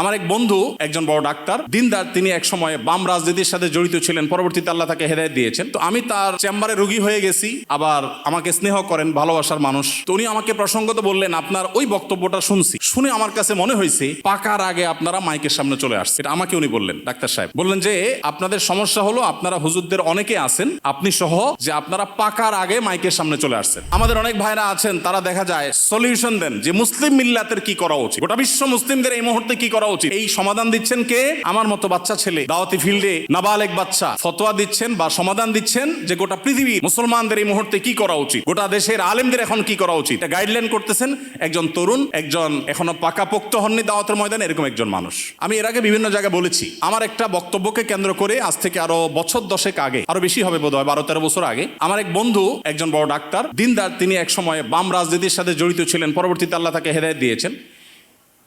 আমার এক বন্ধু, একজন বড় ডাক্তার দিনদার তিনি এক সময় বাম রাজনীতির সাথে জড়িত ছিলেন, পরবর্তীতে আল্লাহ তাকে হেদায়ত দিয়েছেন। তো আমি তার চেম্বারে রুগী হয়ে গেছি, আবার আমাকে স্নেহ করেন, ভালোবাসার মানুষ। তো উনি আমাকে প্রসঙ্গত বললেন, আপনার ওই বক্তব্যটা শুনছি। শুনে আমার কাছে মনে হয়েছে, পাকার আগে আপনারা মাইকের সামনে চলে আসছে। এটা আমাকে উনি বললেন, ডাক্তার সাহেব। বললেন যে, আপনাদের সমস্যা হলো, আপনারা হুজুরদের অনেকে আছেন, আপনি সহ যে আপনারা পাকার আগে মাইকের সামনে চলে আসছেন। আমাদের অনেক ভাইরা আছেন, তারা দেখা যায় সলিউশন দেন যে, মুসলিম মিল্লাতের কি করা উচিত? গোটা বিশ্ব মুসলিমদের এই মুহূর্তে কি করা উচিত। এই সমাধান দিচ্ছেন কে? আমার মতো বাচ্চা ছেলে, দাওয়াতি ফিল্ডে নাবালেক বাচ্চা, ফতোয়া দিচ্ছেন বা সমাধান দিচ্ছেন যে গোটা পৃথিবী মুসলমানদের এই মুহূর্তে কি করা উচিত? গোটা দেশের আলেমদের এখন কি করা উচিত? গাইডলাইন করতেছেন, একজন তরুণ, একজন এখনও পাকাপোক্ত হননি দাওয়াতের ময়দানে, এরকম একজন মানুষ। আমি এর আগে বিভিন্ন জায়গায় বলেছি, আমার একটা বক্তব্যকে কেন্দ্র করে আজ থেকে আরও বছর দশেক আগে, আরও বেশি হবে বোধ হয় বারো তেরো বছর আগে, আমার এক বন্ধু, একজন বড় ডাক্তার, দিনদার, তিনি এক সময় বাম রাজনীতির সাথে জড়িত ছিলেন, পরবর্তীতে আল্লাহ তাকে হেদায়ত দিয়েছেন।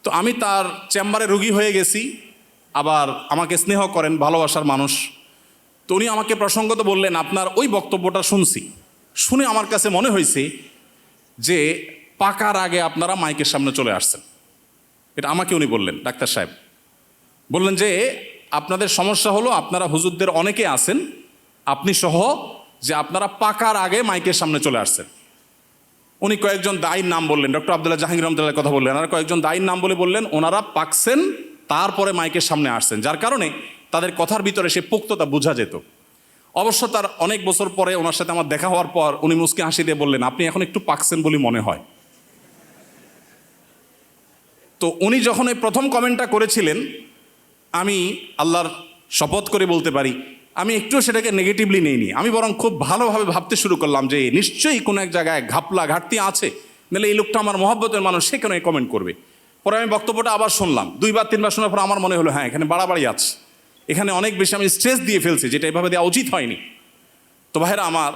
তো আমি তার চেম্বারে রুগী হয়ে গেছি, আবার আমাকে স্নেহ করেন ভালোবাসার মানুষ। তো উনি আমাকে প্রসঙ্গত বললেন, আপনার ওই বক্তব্যটা শুনছি। শুনে আমার কাছে মনে হয়েছে যে পাকার আগে আপনারা মাইকের সামনে চলে আসছেন। এটা আমাকে উনি বললেন, ডাক্তার সাহেব। বললেন যে, আপনাদের সমস্যা হলো আপনারা হুজুরদের অনেকে আছেন, আপনি সহ যে আপনারা পাকার আগে মাইকের সামনে চলে আসছেন। উনি কয়েকজন দায়ীর নাম বললেন, ডক্টর আবদুল্লাহ জাহাঙ্গীর রহমতুল্লাহ কথা বললেন। আর কয়েকজন দায়ীর নাম বলে বললেন, ওনারা পাকছেন, তারপরে মাইকের সামনে আসছেন। যার কারণে তাদের কথার ভিতরে সে পোক্ততা বোঝা যেত। অবশ্য তার অনেক বছর পরে ওনার সাথে আমার দেখা হওয়ার পর উনি মুসকে হাসি দিয়ে বললেন, আপনি এখন একটু পাকছেন বলে মনে হয়। তো উনি যখন এই প্রথম কমেন্টটা করেছিলেন, আমি আল্লাহর শপথ করে বলতে পারি আমি একটু সেটাকে নেগেটিভলি নেইনি। আমি বরং খুব ভালোভাবে ভাবতে শুরু করলাম যে নিশ্চয়ই কোনো এক জায়গায় ঘাপলা ঘাটতি আছে, নাহলে এই লোকটা আমার মহব্বতের মানুষ, সে কেন কমেন্ট করবে? পরে আমি বক্তব্যটা আবার শুনলাম। দুইবার, তিনবার শোনার পর আমার মনে হলো হ্যাঁ এখানে বাড়াবাড়ি আছে। এখানে অনেক বেশি আমি স্ট্রেস দিয়ে ফেলছি, যেটা এভাবে দেওয়া উচিত হয়নি। তো ভাইরা আমার,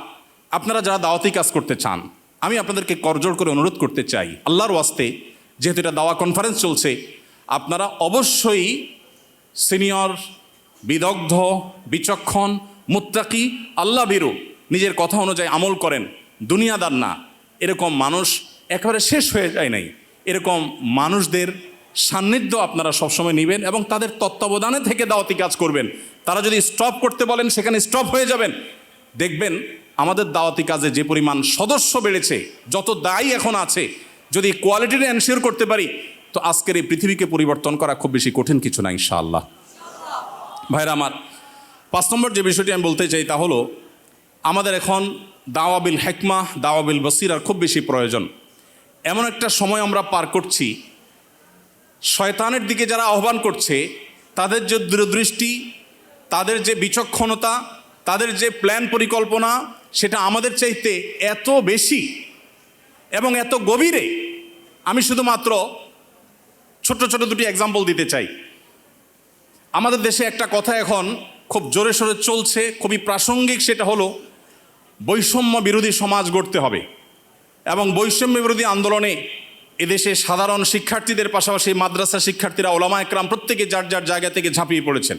আপনারা যারা দাওয়াতি কাজ করতে চান, আমি আপনাদেরকে করজোর করে অনুরোধ করতে চাই, আল্লাহর ওয়াস্তে, যেহেতু এটা দাওয়া কনফারেন্স চলছে, আপনারা অবশ্যই সিনিয়র বিদগ্ধ, বিচক্ষণ, মুত্তাকি, আল্লাহ বিরু নিজের কথা অনুযায়ী আমল করেন। দুনিয়াদার না। এরকম মানুষ একেবারে শেষ হয়ে যায় নাই। এরকম মানুষদের সান্নিধ্য আপনারা সবসময় নেবেন এবং তাদের তত্ত্বাবধানে থেকে দাওয়াতি কাজ করবেন। তারা যদি স্টপ করতে বলেন, সেখানে স্টপ হয়ে যাবেন। দেখবেন আমাদের দাওয়াতি কাজে যে পরিমাণ সদস্য বেড়েছে, যত দায়ী এখন আছে, যদি কোয়ালিটিটা এনশিওর করতে পারি, তো আজকের এই পৃথিবীকে পরিবর্তন করা খুব বেশি কঠিন কিছু না, ইনশাআল্লাহ। ভাইরা আমার, পাঁচ নম্বর যে বিষয়টি আমি বলতে চাই তা হলো, আমাদের এখন দাওয়াবিল হেকমা, দাওয়াবিল বসিরার খুব বেশি প্রয়োজন। এমন একটা সময় আমরা পার করছি, শয়তানের দিকে যারা আহ্বান করছে, তাদের যে দূরদৃষ্টি, তাদের যে বিচক্ষণতা, তাদের যে প্ল্যান পরিকল্পনা, সেটা আমাদের চাইতে এত বেশি এবং এত গভীরে, আমি শুধুমাত্র ছোট ছোট দুটি এক্সাম্পল দিতে চাই। আমাদের দেশে একটা কথা এখন খুব জোরে সোরে চলছে, খুবই প্রাসঙ্গিক, সেটা হলো বৈষম্য বিরোধী সমাজ গড়তে হবে। এবং বৈষম্য বিরোধী আন্দোলনে এদেশে সাধারণ শিক্ষার্থীদের পাশাপাশি মাদ্রাসা শিক্ষার্থীরা, ওলামা একরাম প্রত্যেকে যার যার জায়গা থেকে ঝাঁপিয়ে পড়েছেন।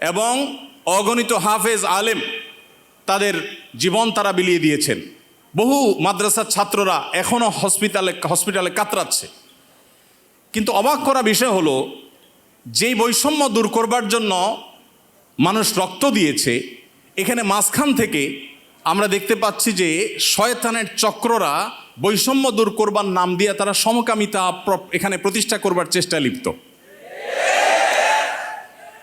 এবং অগণিত হাফেজ আলেম তাদের জীবন তারা বিলিয়ে দিয়েছেন। বহু মাদ্রাসার ছাত্ররা এখনও হসপিটালে হসপিটালে কাতরাচ্ছে। কিন্তু অবাক করা বিষয় হলো যেই বৈষম্য দূর করবার জন্য মানুষ রক্ত দিয়েছে, এখানে মাঝখান থেকে আমরা দেখতে পাচ্ছি যে শয়তানের চক্ররা বৈষম্য দূর করবার নাম দিয়ে তারা সমকামিতা এখানে প্রতিষ্ঠা করবার চেষ্টা লিপ্ত।